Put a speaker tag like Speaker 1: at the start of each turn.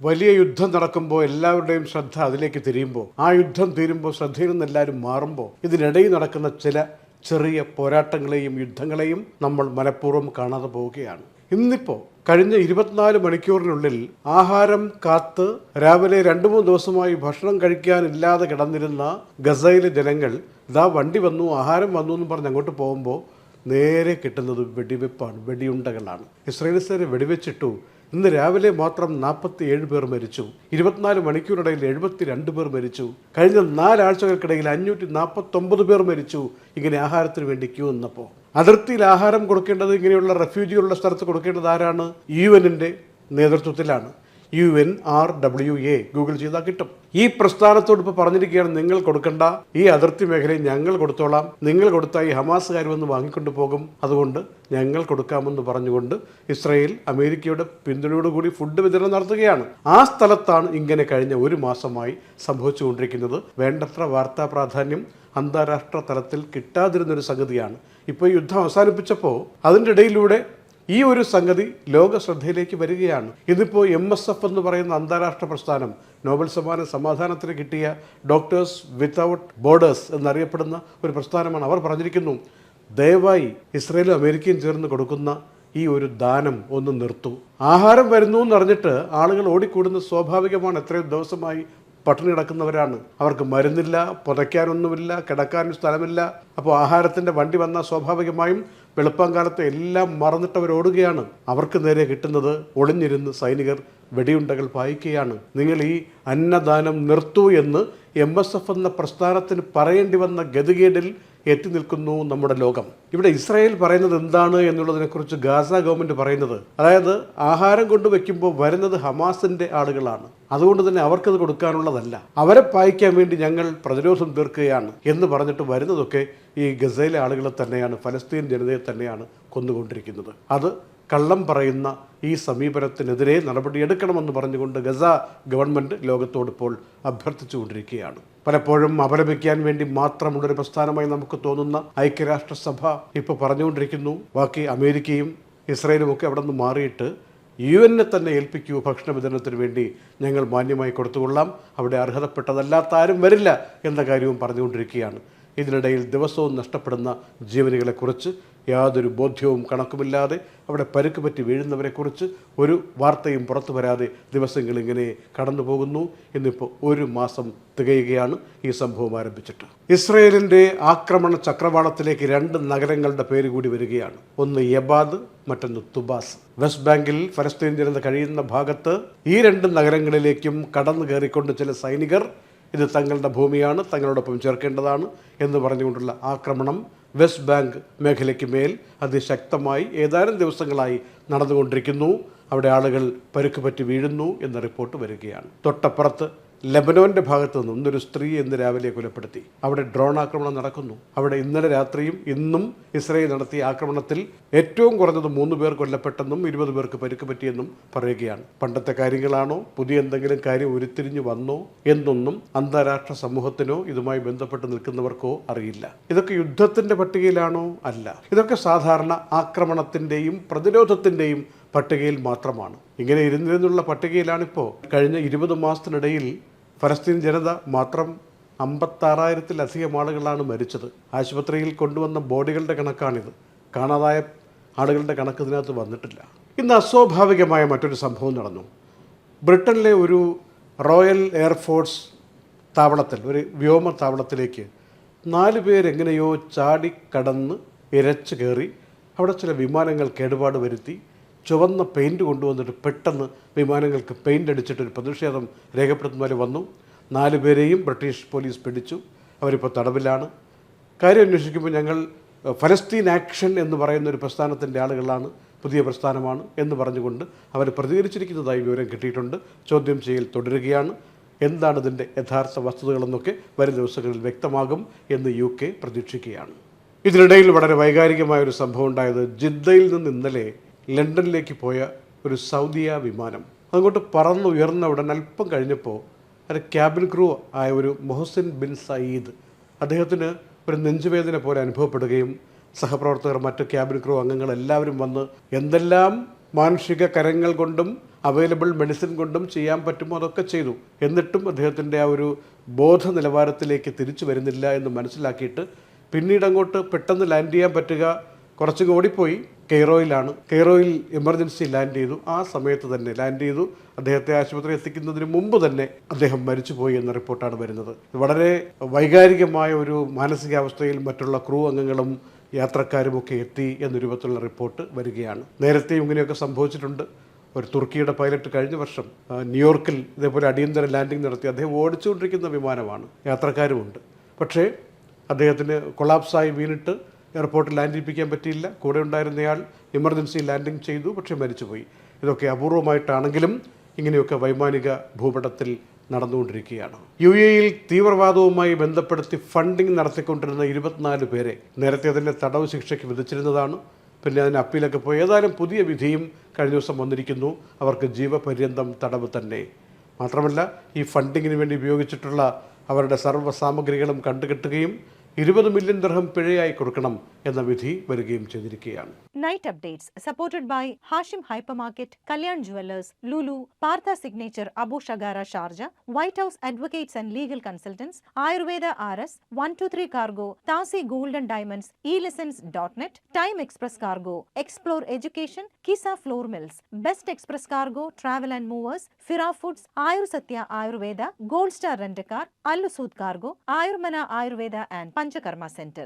Speaker 1: വലിയ യുദ്ധം നടക്കുമ്പോൾ എല്ലാവരുടെയും ശ്രദ്ധ അതിലേക്ക് തിരിയുമ്പോൾ ആ യുദ്ധം തീരുമ്പോൾ ശ്രദ്ധയിൽ നിന്ന് എല്ലാവരും മാറുമ്പോൾ ഇതിനിടയിൽ നടക്കുന്ന ചില ചെറിയ പോരാട്ടങ്ങളെയും യുദ്ധങ്ങളെയും നമ്മൾ മനഃപൂർവം കാണാതെ പോവുകയാണ്. ഇന്നിപ്പോൾ കഴിഞ്ഞ ഇരുപത്തിനാല് മണിക്കൂറിനുള്ളിൽ ആഹാരം കാത്ത് രാവിലെ രണ്ട് മൂന്ന് ദിവസമായി ഭക്ഷണം കഴിക്കാനില്ലാതെ കിടന്നിരുന്ന ഗസയിലെ ജനങ്ങൾ ഇതാ വണ്ടി വന്നു ആഹാരം വന്നു എന്ന് പറഞ്ഞ് അങ്ങോട്ട് പോകുമ്പോൾ നേരെ കിട്ടുന്നത് വെടിവെപ്പാണ് വെടിയുണ്ടകളാണ്. ഇസ്രയേൽ സേന വെടിവെച്ചിട്ടു ഇന്ന് രാവിലെ മാത്രം നാൽപ്പത്തി ഏഴ് പേർ മരിച്ചു. ഇരുപത്തിനാല് മണിക്കൂറിനിടയിൽ എഴുപത്തിരണ്ട് പേർ മരിച്ചു. കഴിഞ്ഞ നാലാഴ്ചകൾക്കിടയിൽ അഞ്ഞൂറ്റി നാൽപ്പത്തൊമ്പത് പേർ മരിച്ചു. ഇങ്ങനെ ആഹാരത്തിന് വേണ്ടി ക്യൂ നിന്നപ്പോൾ അതിർത്തിയിൽ ആഹാരം കൊടുക്കേണ്ടത് ഇങ്ങനെയുള്ള റെഫ്യൂജികളുള്ള സ്ഥലത്ത് കൊടുക്കേണ്ടത് ആരാണ്? യു എന്നിന്റെ നേതൃത്വത്തിലാണ്. U N R W A Google ചെയ്താൽ കിട്ടും. ഈ പ്രസ്ഥാനത്തോട് ഇപ്പോൾ പറഞ്ഞിരിക്കുകയാണ് നിങ്ങൾ കൊടുക്കേണ്ട. ഈ അതിർത്തി മേഖലയിൽ ഞങ്ങൾ കൊടുത്തോളാം. നിങ്ങൾ കൊടുത്താൽ ഈ ഹമാസുകാർ വന്ന് വാങ്ങിക്കൊണ്ട് പോകും. അതുകൊണ്ട് ഞങ്ങൾ കൊടുക്കാമെന്ന് പറഞ്ഞുകൊണ്ട് ഇസ്രയേൽ അമേരിക്കയുടെ പിന്തുണയോടുകൂടി ഫുഡ് വിതരണം നടത്തുകയാണ്. ആ സ്ഥലത്താണ് ഇങ്ങനെ കഴിഞ്ഞ ഒരു മാസമായി സംഭവിച്ചുകൊണ്ടിരിക്കുന്നത്. വേണ്ടത്ര വാർത്താ പ്രാധാന്യം അന്താരാഷ്ട്ര തലത്തിൽ കിട്ടാതിരുന്നൊരു സംഗതിയാണ്. ഇപ്പോൾ യുദ്ധം അവസാനിപ്പിച്ചപ്പോൾ അതിന്റെ ഇടയിലൂടെ ഈ ഒരു സംഗതി ലോക ശ്രദ്ധയിലേക്ക് വരികയാണ്. ഇതിപ്പോൾ എം എസ് എഫ് എന്ന് പറയുന്ന അന്താരാഷ്ട്ര പ്രസ്ഥാനം നോബൽ സമ്മാനം സമാധാനത്തിന് കിട്ടിയ ഡോക്ടേഴ്സ് വിത്തൗട്ട് ബോർഡേഴ്സ് എന്നറിയപ്പെടുന്ന ഒരു പ്രസ്ഥാനമാണ് അവർ പറഞ്ഞിരിക്കുന്നു. ദയവായി ഇസ്രയേലും അമേരിക്കയും ചേർന്ന് കൊടുക്കുന്ന ഈ ഒരു ദാനം ഒന്ന് നിർത്തു. ആഹാരം വരുന്നു എന്നറിഞ്ഞിട്ട് ആളുകൾ ഓടിക്കൂടുന്നത് സ്വാഭാവികമാണ് എത്രയും ദിവസമായി പട്ടിണി കിടക്കുന്നവരാണ്. അവർക്ക് മരുന്നില്ല പുതയ്ക്കാനൊന്നുമില്ല കിടക്കാനും സ്ഥലമില്ല. അപ്പോൾ ആഹാരത്തിന്റെ വണ്ടി വന്നാൽ സ്വാഭാവികമായും വെളുപ്പാങ്കാലത്ത് എല്ലാം മറന്നിട്ട് അവർ ഓടുകയാണ്. അവർക്ക് നേരെ കിട്ടുന്നത് ഒളിഞ്ഞിരുന്ന് സൈനികർ വെടിയുണ്ടകൾ പായിക്കുകയാണ്. നിങ്ങൾ ഈ അന്നദാനം നിർത്തൂ എന്ന് എം എസ് എഫ് എന്ന പ്രസ്ഥാനത്തിന് പറയേണ്ടി വന്ന ഗതികേടിൽ എത്തി നിൽക്കുന്നു നമ്മുടെ ലോകം. ഇവിടെ ഇസ്രായേൽ പറയുന്നത് എന്താണ് എന്നുള്ളതിനെക്കുറിച്ച് ഗാസ ഗവൺമെന്റ് പറയുന്നത്. അതായത് ആഹാരം കൊണ്ട് വെക്കുമ്പോൾ വരുന്നത് ഹമാസിന്റെ ആളുകളാണ്. അതുകൊണ്ട് തന്നെ അവർക്കത് കൊടുക്കാനുള്ളതല്ല. അവരെ പായിക്കാൻ വേണ്ടി ഞങ്ങൾ പ്രതിരോധം തീർക്കുകയാണ് എന്ന് പറഞ്ഞിട്ട് വരുന്നതൊക്കെ ഈ ഗസയിലെ ആളുകളെ തന്നെയാണ് ഫലസ്തീൻ ജനതയെ തന്നെയാണ് കൊന്നുകൊണ്ടിരിക്കുന്നത്. അത് കള്ളം പറയുന്ന ഈ സമീപനത്തിനെതിരെ നടപടിയെടുക്കണമെന്ന് പറഞ്ഞുകൊണ്ട് ഗസ ഗവൺമെന്റ് ലോകത്തോട് ഇപ്പോൾ അഭ്യർത്ഥിച്ചുകൊണ്ടിരിക്കുകയാണ്. പലപ്പോഴും അപലപിക്കാൻ വേണ്ടി മാത്രമുള്ള ഒരു പ്രസ്ഥാനമായി നമുക്ക് തോന്നുന്ന ഐക്യരാഷ്ട്രസഭ ഇപ്പോൾ പറഞ്ഞുകൊണ്ടിരിക്കുന്നു. ബാക്കി അമേരിക്കയും ഇസ്രയേലും ഒക്കെ അവിടെ നിന്ന് മാറിയിട്ട് യു എന്നെ തന്നെ ഏൽപ്പിക്കൂ ഭക്ഷണ വിതരണത്തിന് വേണ്ടി ഞങ്ങൾ മാന്യമായി കൊടുത്തുകൊള്ളാം. അവിടെ അർഹതപ്പെട്ടതല്ലാത്ത ആരും വരില്ല എന്ന കാര്യവും പറഞ്ഞുകൊണ്ടിരിക്കുകയാണ്. ഇതിനിടയിൽ ദിവസവും നഷ്ടപ്പെടുന്ന ജീവനുകളെക്കുറിച്ച് യാതൊരു ബോധ്യവും കണക്കുമില്ലാതെ അവിടെ പരുക്ക് പറ്റി വീഴുന്നവരെക്കുറിച്ച് ഒരു വാർത്തയും പുറത്തു വരാതെ ദിവസങ്ങൾ ഇങ്ങനെ കടന്നു പോകുന്നു. എന്നിപ്പോൾ ഒരു മാസം തികയുകയാണ് ഈ സംഭവം ആരംഭിച്ചിട്ട്. ഇസ്രയേലിന്റെ ആക്രമണ ചക്രവാളത്തിലേക്ക് രണ്ട് നഗരങ്ങളുടെ പേര് കൂടി വരികയാണ്. ഒന്ന് യബാദ് മറ്റൊന്ന് തുബാസ്. വെസ്റ്റ് ബാങ്കിൽ ഫലസ്തീൻ ജനത കഴിയുന്ന ഭാഗത്ത് ഈ രണ്ട് നഗരങ്ങളിലേക്കും കടന്നു കയറിക്കൊണ്ട് ചില സൈനികർ ഇത് തങ്ങളുടെ ഭൂമിയാണ് തങ്ങളോടൊപ്പം ചേർക്കേണ്ടതാണ് എന്ന് പറഞ്ഞുകൊണ്ടുള്ള ആക്രമണം വെസ്റ്റ് ബാങ്ക് മേഖലയ്ക്ക് മേൽ അതിശക്തമായി ഏതാനും ദിവസങ്ങളായി നടന്നുകൊണ്ടിരിക്കുന്നു. അവിടെ ആളുകൾ പരുക്ക് പറ്റി വീഴുന്നു എന്ന റിപ്പോർട്ട് വരികയാണ്. തൊട്ടപ്പുറത്ത് ലെബനോന്റെ ഭാഗത്തു നിന്നും ഇന്നൊരു സ്ത്രീ ഇന്ന് രാവിലെ കൊലപ്പെടുത്തി. അവിടെ ഡ്രോൺ ആക്രമണം നടക്കുന്നു. അവിടെ ഇന്നലെ രാത്രിയും ഇന്നും ഇസ്രയേൽ നടത്തിയ ആക്രമണത്തിൽ ഏറ്റവും കുറഞ്ഞത് മൂന്ന് പേർ കൊല്ലപ്പെട്ടെന്നും ഇരുപത് പേർക്ക് പരിക്ക് പറ്റിയെന്നും പറയുകയാണ്. പണ്ടത്തെ കാര്യങ്ങളാണോ? പുതിയ എന്തെങ്കിലും കാര്യം ഉരുത്തിരിഞ്ഞു വന്നോ? എന്നൊന്നും അന്താരാഷ്ട്ര സമൂഹത്തിനോ ഇതുമായി ബന്ധപ്പെട്ട് നിൽക്കുന്നവർക്കോ അറിയില്ല. ഇതൊക്കെ യുദ്ധത്തിന്റെ പട്ടികയിലാണോ? അല്ല. ഇതൊക്കെ സാധാരണ ആക്രമണത്തിന്റെയും പ്രതിരോധത്തിന്റെയും പട്ടികയിൽ മാത്രമാണ്. ഇങ്ങനെ ഇരുന്നിരുന്നുള്ള പട്ടികയിലാണിപ്പോൾ കഴിഞ്ഞ ഇരുപത് മാസത്തിനിടയിൽ ഫലസ്തീൻ ജനത മാത്രം അമ്പത്താറായിരത്തിലധികം ആളുകളാണ് മരിച്ചത്. ആശുപത്രിയിൽ കൊണ്ടുവന്ന ബോഡികളുടെ കണക്കാണിത്. കാണാതായ ആളുകളുടെ കണക്ക് ഇതിനകത്ത് വന്നിട്ടില്ല. ഇന്ന് അസ്വാഭാവികമായ മറ്റൊരു സംഭവം നടന്നു. ബ്രിട്ടനിലെ ഒരു റോയൽ എയർഫോഴ്സ് താവളത്തിൽ ഒരു വ്യോമ താവളത്തിലേക്ക് നാല് പേരെങ്ങനെയോ ചാടിക്കടന്ന് ഇരച്ചു കയറി അവിടെ ചില വിമാനങ്ങൾ കേടുപാട് വരുത്തി ചുവന്ന പെയിന്റ് കൊണ്ടുവന്നിട്ട് പെട്ടെന്ന് വിമാനങ്ങൾക്ക് പെയിന്റ് അടിച്ചിട്ടൊരു പ്രതിഷേധം രേഖപ്പെടുത്തുന്നവർ വന്നു. നാല് പേരെയും ബ്രിട്ടീഷ് പോലീസ് പിടിച്ചു. അവരിപ്പോൾ തടവിലാണ്. കാര്യം അന്വേഷിക്കുമ്പോൾ ഞങ്ങൾ ഫലസ്തീൻ ആക്ഷൻ എന്ന് പറയുന്ന ഒരു പ്രസ്ഥാനത്തിന്റെ ആളുകളാണ് പുതിയ പ്രസ്ഥാനമാണ് എന്ന് പറഞ്ഞുകൊണ്ട് അവർ പ്രതികരിച്ചിരിക്കുന്നതായി വിവരം കിട്ടിയിട്ടുണ്ട്. ചോദ്യം ചെയ്യൽ തുടരുകയാണ്. എന്താണ് ഇതിന്റെ യഥാർത്ഥ വസ്തുതകളെന്നൊക്കെ വരും ദിവസങ്ങളിൽ വ്യക്തമാകും എന്ന് യു കെ പ്രതീക്ഷിക്കുകയാണ്. ഇതിനിടയിൽ വളരെ വൈകാരികമായ ഒരു സംഭവം ഉണ്ടായത് ജിദ്ദയിൽ നിന്ന് ഇന്നലെ ലണ്ടനിലേക്ക് പോയ ഒരു സൗദിയ വിമാനം. അങ്ങോട്ട് പറന്നുയർന്ന ഉടൻ അല്പം കഴിഞ്ഞപ്പോൾ അതിന്റെ ക്യാബിൻ ക്രൂ ആയ ഒരു മൊഹസിൻ ബിൻ സയീദ് അദ്ദേഹത്തിന് ഒരു നെഞ്ചുവേദന പോലെ അനുഭവപ്പെടുകയും സഹപ്രവർത്തകർ മറ്റ് ക്യാബിൻ ക്രൂ അംഗങ്ങൾ എല്ലാവരും വന്ന് എന്തെല്ലാം മാനുഷിക കരങ്ങൾ കൊണ്ടും അവൈലബിൾ മെഡിസിൻ കൊണ്ടും ചെയ്യാൻ പറ്റുമോ അതൊക്കെ ചെയ്തു. എന്നിട്ടും അദ്ദേഹത്തിന്റെ ആ ഒരു ബോധ നിലവാരത്തിലേക്ക് തിരിച്ചു വരുന്നില്ല എന്ന് മനസ്സിലാക്കിയിട്ട് പിന്നീട് അങ്ങോട്ട് പെട്ടെന്ന് ലാൻഡ് ചെയ്യാൻ പറ്റുക കുറച്ചും ഓടിപ്പോയി. കെയ്റോയിലാണ്. കെയ്റോയിൽ എമർജൻസി ലാൻഡ് ചെയ്തു. ആ സമയത്ത് തന്നെ ലാൻഡ് ചെയ്തു. അദ്ദേഹത്തെ ആശുപത്രി എത്തിക്കുന്നതിന് മുമ്പ് തന്നെ അദ്ദേഹം മരിച്ചുപോയി എന്ന റിപ്പോർട്ടാണ് വരുന്നത്. വളരെ വൈകാരികമായ ഒരു മാനസികാവസ്ഥയിൽ മറ്റുള്ള ക്രൂ അംഗങ്ങളും യാത്രക്കാരുമൊക്കെ എത്തി എന്ന രൂപത്തിലുള്ള റിപ്പോർട്ട് വരികയാണ്. നേരത്തെ ഇങ്ങനെയൊക്കെ സംഭവിച്ചിട്ടുണ്ട്. ഒരു തുർക്കിയുടെ പൈലറ്റ് കഴിഞ്ഞ വർഷം ന്യൂയോർക്കിൽ ഇതേപോലെ അടിയന്തര ലാൻഡിംഗ് നടത്തി. അദ്ദേഹം ഓടിച്ചുകൊണ്ടിരിക്കുന്ന വിമാനമാണ്. യാത്രക്കാരുമുണ്ട്. പക്ഷേ അദ്ദേഹത്തിന് കൊളാപ്സായി വീണിട്ട് എയർപോർട്ടിൽ ലാൻഡ് ചെയ്യിപ്പിക്കാൻ പറ്റിയില്ല. കൂടെ ഉണ്ടായിരുന്നയാൾ എമർജൻസി ലാൻഡിംഗ് ചെയ്തു പക്ഷേ മരിച്ചുപോയി. ഇതൊക്കെ അപൂർവമായിട്ടാണെങ്കിലും ഇങ്ങനെയൊക്കെ വൈമാനിക ഭൂപടത്തിൽ നടന്നുകൊണ്ടിരിക്കുകയാണ്. യു എയിൽ തീവ്രവാദവുമായി ബന്ധപ്പെടുത്തി ഫണ്ടിംഗ് നടത്തിക്കൊണ്ടിരുന്ന ഇരുപത്തിനാല് പേരെ നേരത്തെ അതിന്റെ തടവ് ശിക്ഷയ്ക്ക് വിധിച്ചിരുന്നതാണ്. പിന്നെ അതിന് അപ്പീലൊക്കെ പോയി. ഏതായാലും പുതിയ വിധിയും കഴിഞ്ഞ ദിവസം വന്നിരിക്കുന്നു. അവർക്ക് ജീവപര്യന്തം തടവ് തന്നെ. മാത്രമല്ല ഈ ഫണ്ടിങ്ങിന് വേണ്ടി ഉപയോഗിച്ചിട്ടുള്ള അവരുടെ സർവ സാമഗ്രികളും കണ്ടുകെട്ടുകയും ഇരുപത് മില്യൺ ദർഹം പിഴയായി കൊടുക്കണം എന്ന വിധി വരികയും ചെയ്തിരിക്കുകയാണ്.
Speaker 2: Night updates supported by Hashim hyper market Kalyan jewellers Lulu Partha signature Abu Abushagara Sharjah white house advocates and legal consultants Ayurveda R S one two three cargo Thasi golden diamonds e lessons dot net time express cargo explore education Kisa flour mills best express cargo travel and movers Fira foods Ayur Sathya Ayurveda gold star rent car Allusood cargo Ayurmana Ayurveda and Panchakarma centre